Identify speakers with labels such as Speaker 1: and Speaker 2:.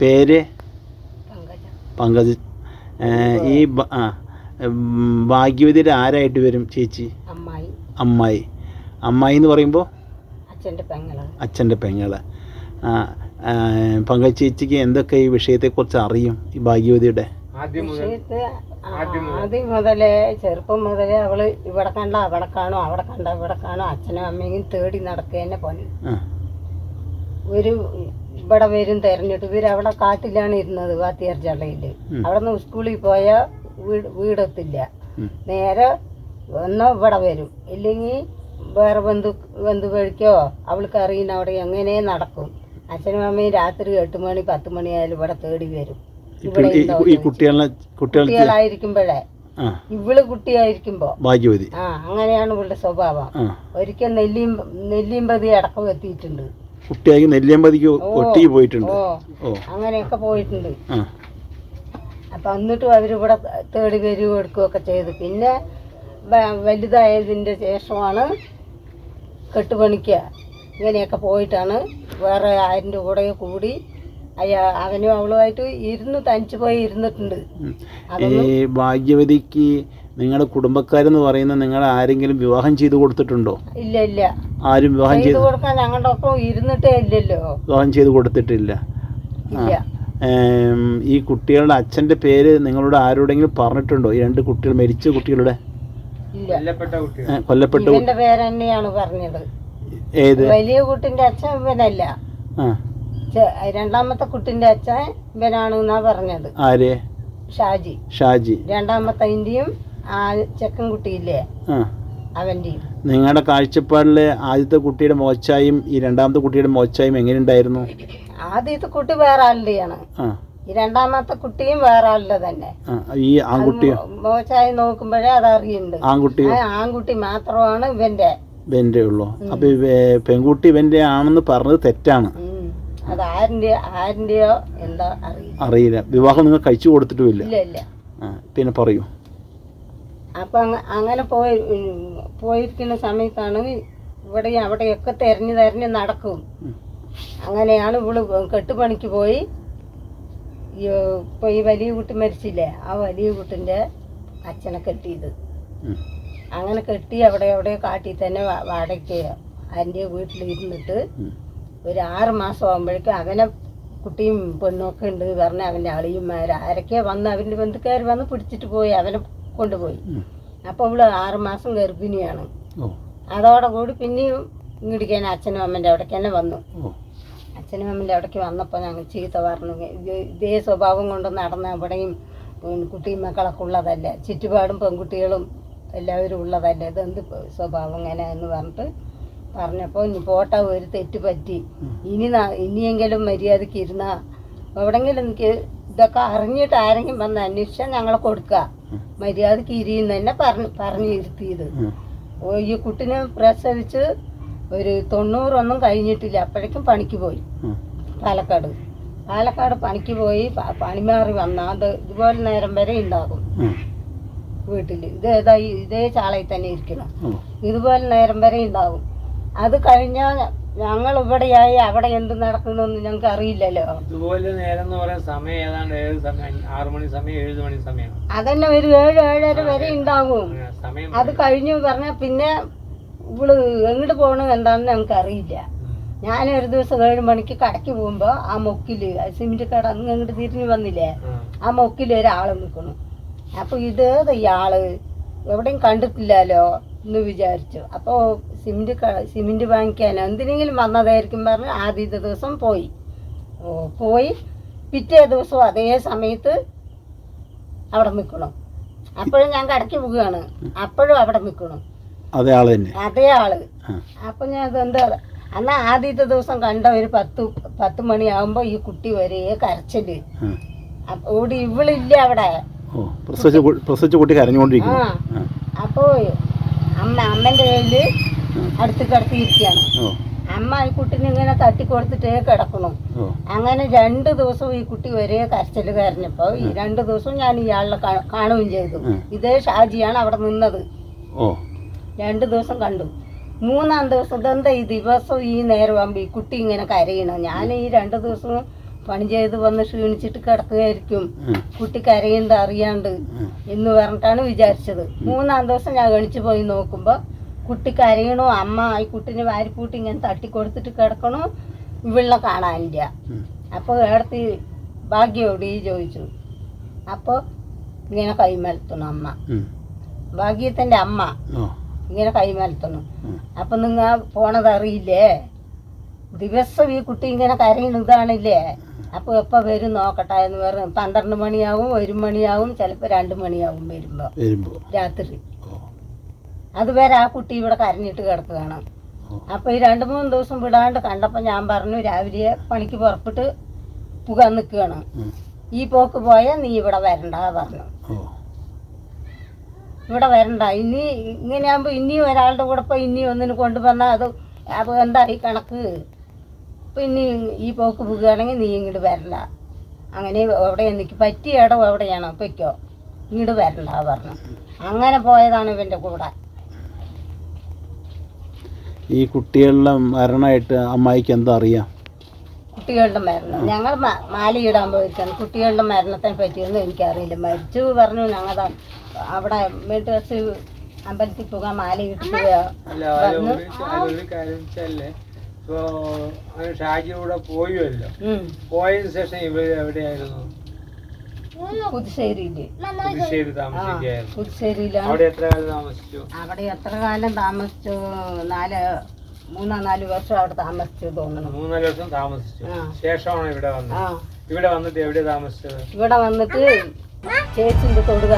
Speaker 1: പേര്?
Speaker 2: പങ്കജ.
Speaker 1: ഈ ഭാഗ്യവതി ആ ഉം, ആരായിട്ട് വരും ചേച്ചി?
Speaker 2: അമ്മായി.
Speaker 1: അമ്മായി. എന്ന് പറയുമ്പോൾ അച്ഛന്റെ പെങ്ങൾ. പങ്കജ് ചേച്ചിക്ക് എന്തൊക്കെ ഈ വിഷയത്തെക്കുറിച്ച് അറിയും ഈ ഭാഗ്യവതിയുടെ?
Speaker 2: ആദ്യം മുതലേ ചെറുപ്പം മുതലേ അവൾ ഇവിടെ കണ്ട അവിടെ കാണോ അവിടെ കണ്ട ഇവിടെ കാണോ. അച്ഛനും അമ്മയും തേടി നടക്കുക തന്നെ
Speaker 1: പോലെ
Speaker 2: ഒരു ഇവിടെ വരും തെരഞ്ഞിട്ട് ഇവർ അവിടെ കാട്ടിലാണ് ഇരുന്നത് വാത്തിയാർ ചള്ളയിൽ.
Speaker 1: ഉം.
Speaker 2: അവിടെ നിന്ന് സ്കൂളിൽ പോയാൽ വീട് വീടെത്തില്ല. നേരെ ഒന്നോ ഇവിടെ വരും. ഇല്ലെങ്കിൽ വേറെ ബന്ധു ബന്ധു വഴിക്കോ അവൾക്ക് അറിയുന്ന അവിടെ എങ്ങനെ നടക്കും. അച്ഛനും അമ്മയും രാത്രി എട്ട് മണി പത്ത് മണി ആയാലും ഇവിടെ തേടി വരും. ഇവിടെ കുട്ടികളായിരിക്കുമ്പോഴേ. ഇവൾ കുട്ടിയായിരിക്കുമ്പോ.
Speaker 1: ഭാഗ്യവതി.
Speaker 2: ആ അങ്ങനെയാണ് ഇവളുടെ സ്വഭാവം. ഒരിക്കൽ നെല്ലിയും നെല്ലിയമ്പതി അടക്കം എത്തിയിട്ടുണ്ട്.
Speaker 1: കുട്ടിയായി നെല്ലിയമ്പതിക്ക് ഒട്ടി പോയിട്ടുണ്ട്.
Speaker 2: ഓ അങ്ങനെയൊക്കെ പോയിട്ടുണ്ട്.
Speaker 1: ആ.
Speaker 2: അപ്പം എന്നിട്ടും അവരിവിടെ തേടി വരികയും എടുക്കുകയൊക്കെ ചെയ്തു. പിന്നെ വലുതായതിന്റെ ശേഷമാണ് കെട്ടുപണിക്കുക ഇങ്ങനെയൊക്കെ പോയിട്ടാണ് വേറെ ആരിന്റെ കൂടെ കൂടി അയ്യാ അവനും അവളുമായിട്ട് ഇരുന്ന് തനിച്ച് പോയി ഇരുന്നിട്ടുണ്ട്.
Speaker 1: ഈ ഭാഗ്യവതിക്ക് നിങ്ങളുടെ കുടുംബക്കാരെന്ന് പറയുന്ന നിങ്ങൾ ആരെങ്കിലും വിവാഹം ചെയ്തു കൊടുത്തിട്ടുണ്ടോ?
Speaker 2: ഇല്ല ഇല്ല.
Speaker 1: ആരും വിവാഹം
Speaker 2: ചെയ്തു കൊടുക്കാൻ ഞങ്ങളുടെ ഒപ്പം ഇരുന്നിട്ടേ ഇല്ലല്ലോ.
Speaker 1: വിവാഹം ചെയ്ത് കൊടുത്തിട്ടില്ല.
Speaker 2: ഇല്ല.
Speaker 1: ഈ കുട്ടികളുടെ അച്ഛന്റെ പേര് നിങ്ങളോട് ആരോടെങ്കിലും പറഞ്ഞിട്ടുണ്ടോ? ഈ രണ്ട് കുട്ടികൾ മരിച്ച കുട്ടികളുടെ?
Speaker 2: ഇല്ല.
Speaker 1: കൊല്ലപ്പെട്ട
Speaker 2: പേര് തന്നെയാണ് പറഞ്ഞത്.
Speaker 1: ഏത്?
Speaker 2: വലിയ കുട്ടിന്റെ അച്ഛൻ ഇവനല്ല.
Speaker 1: ആ.
Speaker 2: രണ്ടാമത്തെ കുട്ടിന്റെ അച്ഛൻ ഇവനാണ് എന്നാ പറഞ്ഞത്.
Speaker 1: ആര്?
Speaker 2: ഷാജി.
Speaker 1: ഷാജി.
Speaker 2: രണ്ടാമത്തെ ഇന്ത്യയും ആ ചെക്കൻ കുട്ടിയില്ലേ?
Speaker 1: ആ.
Speaker 2: അവന്റെയും
Speaker 1: നിങ്ങളുടെ കാഴ്ചപ്പാടിലെ ആദ്യത്തെ കുട്ടിയുടെ മോച്ചായും ഈ രണ്ടാമത്തെ കുട്ടിയുടെ മോച്ചായും എങ്ങനെയുണ്ടായിരുന്നു?
Speaker 2: ആദ്യത്തെ കുട്ടി വേറെ ആളുടെയാണ് ഈ രണ്ടാമത്തെ കുട്ടിയും വേറെ ആളുടെ തന്നെ.
Speaker 1: ഈ ആൺകുട്ടി
Speaker 2: മോച്ചായി നോക്കുമ്പോഴേ അത്
Speaker 1: അറിയുന്നുണ്ട്
Speaker 2: ആൺകുട്ടി ആൺകുട്ടി മാത്രമാണ് ഇവന്റെ.
Speaker 1: ഇവന്റെ ഉള്ളു? അപ്പൊ പെൺകുട്ടി ഇവന്റെ ആണെന്ന് പറഞ്ഞത് തെറ്റാണ്.
Speaker 2: അത് ആരിന്റെ ആരിന്റെയോ എന്താ അറിയില്ല.
Speaker 1: വിവാഹം നിങ്ങൾ കഴിച്ചു കൊടുത്തിട്ടുമില്ല. പിന്നെ പറയൂ.
Speaker 2: അപ്പൊ അങ്ങ- അങ്ങനെ പോയി പോയിരിക്കുന്ന സമയത്താണ് ഇവിടെ അവിടെയൊക്കെ തെരഞ്ഞു തെരഞ്ഞ് നടക്കും. അങ്ങനെയാണ് ഇവൾ കെട്ടുപണിക്ക് പോയി. ഇപ്പൊ ഈ വലിയ കുട്ടി മരിച്ചില്ലേ ആ വലിയ കുട്ടിന്റെ അച്ഛനെ കെട്ടിയത്. അങ്ങനെ കെട്ടി അവിടെ എവിടെ കാട്ടി തന്നെ വാടക വാടകയ്ക്ക് അതിന്റെ വീട്ടിൽ ഇരുന്നിട്ട് ഒരു ആറ് മാസം ആകുമ്പോഴേക്കും അവനെ കുട്ടിയും പെണ്ണൊക്കെ ഉണ്ട് പറഞ്ഞ് അവന്റെ അളിയന്മാർ ആരൊക്കെ വന്ന് അവന്റെ ബന്ധുക്കാർ വന്ന് പിടിച്ചിട്ട് പോയി. അവനെ കൊണ്ടുപോയി.
Speaker 1: അപ്പൊ
Speaker 2: അപ്പോൾ അവൾ ആറ് മാസം ഗർഭിണിയാണ്. അതോടെ കൂടി പിന്നെയും ഇങ്ങോട്ടേക്ക് അച്ഛനും അമ്മന്റെ അവിടേക്ക് തന്നെ വന്നു. അച്ഛനും അമ്മന്റെ അവിടേക്ക് വന്നപ്പോൾ ഞങ്ങൾ ചീത്ത പറഞ്ഞു. ഇത് ഇതേ സ്വഭാവം കൊണ്ട് നടന്ന ഇവിടെയും കുട്ടിയും മക്കളൊക്കെ ഉള്ളതല്ല? ചുറ്റുപാടും പെൺകുട്ടികളും എല്ലാവരും ഉള്ളതല്ല? ഇതെന്ത് സ്വഭാവം ഇങ്ങനെ എന്ന് പറഞ്ഞിട്ട് പറഞ്ഞപ്പോൾ ഇനി പോട്ട ഒരു തെറ്റ് പറ്റി. ഇനി ഇനിയെങ്കിലും മര്യാദയ്ക്ക് ഇരുന്നാ. എവിടെങ്കിലും എനിക്ക് ഇതൊക്കെ അറിഞ്ഞിട്ട് ആരെങ്കിലും വന്ന് അന്വേഷിച്ചാൽ ഞങ്ങളെ കൊടുക്കുക മര്യാദയ്ക്ക് ഇരിയെന്ന് തന്നെ പറഞ്ഞ് പറഞ്ഞു ഇരുത്തിയത്.
Speaker 1: ഉം.
Speaker 2: ഓ, ഈ കുട്ടിനെ പ്രസവിച്ച് ഒരു തൊണ്ണൂറൊന്നും കഴിഞ്ഞിട്ടില്ല. അപ്പോഴേക്കും പണിക്ക് പോയി. പാലക്കാട്. പാലക്കാട് പണിക്ക് പോയി പണിമാറി പണി മാറി വന്നാൽ അത് ഇതുപോലെ നേരം വരെ ഉണ്ടാകും. വീട്ടിൽ ഇത് ഏതാ ഇതേ ചാളയിൽ തന്നെ ഇരിക്കണം. ഇതുപോലെ നേരം വരെ ഉണ്ടാകും. അത് കഴിഞ്ഞാൽ ഞങ്ങൾ ഇവിടെയായി അവിടെ എന്ത് നടക്കുന്നൊന്നും ഞങ്ങൾക്ക് അറിയില്ലല്ലോ
Speaker 3: ഇതുപോലെ നേരം എന്ന് പറയാൻ സമയം ഏതാണ്ട് ഏഴ് സമയം? ആറു മണി സമയം ഏഴ് മണി സമയം.
Speaker 2: അതന്നെ ഒരു ഏഴ് ഏഴര വരെ ഉണ്ടാകും
Speaker 3: സമയം
Speaker 2: അത് കഴിഞ്ഞു പറഞ്ഞ പിന്നെ ഇവൾ എങ്ങോട്ട് പോകണം എന്താണെന്ന് ഞങ്ങൾക്ക് അറിയില്ല ഞാൻ ഒരു ദിവസം ഏഴ് മണിക്ക് കടയ്ക്ക് പോകുമ്പോൾ ആ മൊക്കിൽ സിമെന്റ് കട അങ്ങ് അങ്ങോട്ട് തിരിഞ്ഞു വന്നില്ലേ?
Speaker 3: ആ.
Speaker 2: മൊക്കിൽ മൊക്കിൽ ഒരാൾ നിൽക്കണം അപ്പൊ ഇതേത് ഇയാൾ എവിടെയും കണ്ടിട്ടില്ലല്ലോ. എന്ന് വിചാരിച്ചു. അപ്പോൾ സിമെന്റ് സിമെന്റ് വാങ്ങിക്കാനോ എന്തിനെങ്കിലും വന്നതായിരിക്കും പറഞ്ഞ് ആദ്യത്തെ ദിവസം പോയി. പോയി പിറ്റേ ദിവസം അതേ സമയത്ത് അവിടെ നിൽക്കണം. അപ്പോഴും ഞാൻ കടയ്ക്ക് പോവുകയാണ്. അപ്പോഴും അവിടെ നിൽക്കണം.
Speaker 1: അതേ ആൾ
Speaker 2: അതേ
Speaker 1: ആൾ.
Speaker 2: അപ്പൊ ഞാൻ എന്താ അന്ന് ആദ്യത്തെ ദിവസം കണ്ട ഒരു പത്ത് പത്ത് മണിയാകുമ്പോ ഈ കുട്ടി വരേ കരച്ചിൽ.
Speaker 1: ആ.
Speaker 2: അപ്പൊ ഇവിടെ ഇവളില്ല അവിടെ.
Speaker 1: അപ്പോ പ്രസവിച്ച കുട്ടി കരഞ്ഞുകൊണ്ടിരിക്കും
Speaker 2: ആ. അമ്മ അമ്മന്റെ കയ്യിൽ അടുത്ത് കിടത്തിയിരിക്കുകയാണ്. അമ്മ ഈ കുട്ടിനെ ഇങ്ങനെ തട്ടി കൊടുത്തിട്ടേ കിടക്കണം അങ്ങനെ രണ്ട് ദിവസം ഈ കുട്ടി ഒരേ കരച്ചിൽ കരഞ്ഞപ്പോ ഈ രണ്ട് ദിവസവും ഞാൻ ഇയാളെ കാണുകയും ചെയ്തു. ഇതേ ഷാജിയാണ് അവിടെ നിന്നത്. രണ്ട് ദിവസം കണ്ടു. മൂന്നാം ദിവസം ഇതെന്താ ഈ ദിവസം ഈ നേരമാകുമ്പോ ഈ കുട്ടി ഇങ്ങനെ കരയണം? ഞാൻ ഈ രണ്ട് ദിവസവും പണി ചെയ്ത് വന്ന് ക്ഷീണിച്ചിട്ട് കിടക്കുകയായിരിക്കും. കുട്ടി കരയുന്നത് അറിയാണ്ട് എന്ന് പറഞ്ഞിട്ടാണ് വിചാരിച്ചത്. മൂന്നാം ദിവസം ഞാൻ ഗണിച്ചു പോയി നോക്കുമ്പോൾ കുട്ടി കരയണു. അമ്മ ഈ കുട്ടിനെ വാരിപ്പൂട്ടി ഇങ്ങനെ തട്ടിക്കൊടുത്തിട്ട് കിടക്കണു. ഇവിള്ള കാണാനില്ല. അപ്പോൾ അപ്പോൾ ഭാഗ്യോട് ഈ ചോദിച്ചു. അപ്പോൾ ഇങ്ങനെ കൈമലത്തണു അമ്മ. ഭാഗ്യത്തിന്റെ അമ്മ ഇങ്ങനെ കൈമലത്തണു. അപ്പൊ നിങ്ങ പോണത് അറിയില്ലേ ദിവസം ഈ കുട്ടി ഇങ്ങനെ കരയുന്നതാണില്ലേ അപ്പൊ എപ്പോ വരും നോക്കട്ടെ എന്ന് പറഞ്ഞു പന്ത്രണ്ട് മണിയാവും ഒരു മണിയാവും ചിലപ്പോ രണ്ട് മണിയാവും വരുമ്പോ.
Speaker 1: വരുമ്പോ.
Speaker 2: രാത്രി. അതുവരെ ആ കുട്ടി ഇവിടെ കരഞ്ഞിട്ട് കിടക്കുകയാണ്.
Speaker 1: അപ്പോൾ
Speaker 2: അപ്പൊ ഈ രണ്ട് മൂന്ന് ദിവസം വിടാണ്ട് കണ്ടപ്പോൾ ഞാൻ പറഞ്ഞു രാവിലെ പണിക്ക് പുറപ്പെട്ട് പുക നിൽക്കുകയാണ്. ഈ പോക്ക് പോയാൽ നീ ഇവിടെ വരണ്ട പറഞ്ഞു. ഇവിടെ വരണ്ട. ഇനി ഇങ്ങനെയാകുമ്പോൾ ഇനിയും ഒരാളുടെ കൂടെ പോയി ഇനിയും ഒന്നിന് കൊണ്ടുവന്നാൽ അത് അപ്പോൾ എന്താ ഈ കണക്ക്? ഇനി ഈ പോക്ക് പോകുകയാണെങ്കിൽ നീ ഇങ്ങോട്ട് വരണ്ട. അങ്ങനെ അവിടെ എനിക്ക് പറ്റിയ ഇടം എവിടെയാണോ പൊയ്ക്കോ ഇങ്ങോട്ട് വരണ്ട പറഞ്ഞു. അങ്ങനെ പോയതാണ് ഇവന്റെ കൂടെ.
Speaker 1: ഈ കുട്ടികളുടെ മരണമായിട്ട് അമ്മായിക്ക് എന്താ അറിയാം?
Speaker 2: കുട്ടികളുടെ മരണം. ഞങ്ങൾ മാലയിടാൻ പോയിരിക്കാണ് കുട്ടികളുടെ മരണത്തെ പറ്റിയൊന്നും എനിക്കറിയില്ല. മരിച്ചു പറഞ്ഞു ഞങ്ങൾ അവിടെ വീട്ടുവച്ച് അമ്പലത്തിൽ പോകാൻ മാല ഇട്ടു
Speaker 3: അല്ല ഷാജിയുടെ പോയുമല്ലോ പോയ ശേഷം ഇവർ എവിടെയായിരുന്നു?
Speaker 2: പുതുശ്ശേരിയിൽ.
Speaker 3: പുതുശ്ശേരി
Speaker 2: ആ
Speaker 3: താമസിക്കുകയായിരുന്നു
Speaker 2: പുതുശ്ശേരിയിലാണ്.
Speaker 3: അവിടെ എത്ര കാലം താമസിച്ചു?
Speaker 2: അവിടെ എത്ര കാലം താമസിച്ചു? നാല് മൂന്നോ നാല് വർഷം അവിടെ താമസിച്ചു തോന്നുന്നു.
Speaker 3: മൂന്നാൽ വർഷം താമസിച്ചു. ശേഷമാണ് ഇവിടെ വന്നത്? ഇവിടെ വന്നിട്ട് എവിടെ താമസിച്ചത്?
Speaker 2: ഇവിടെ വന്നിട്ട് ചേച്ചിന്റെ തൊടുക.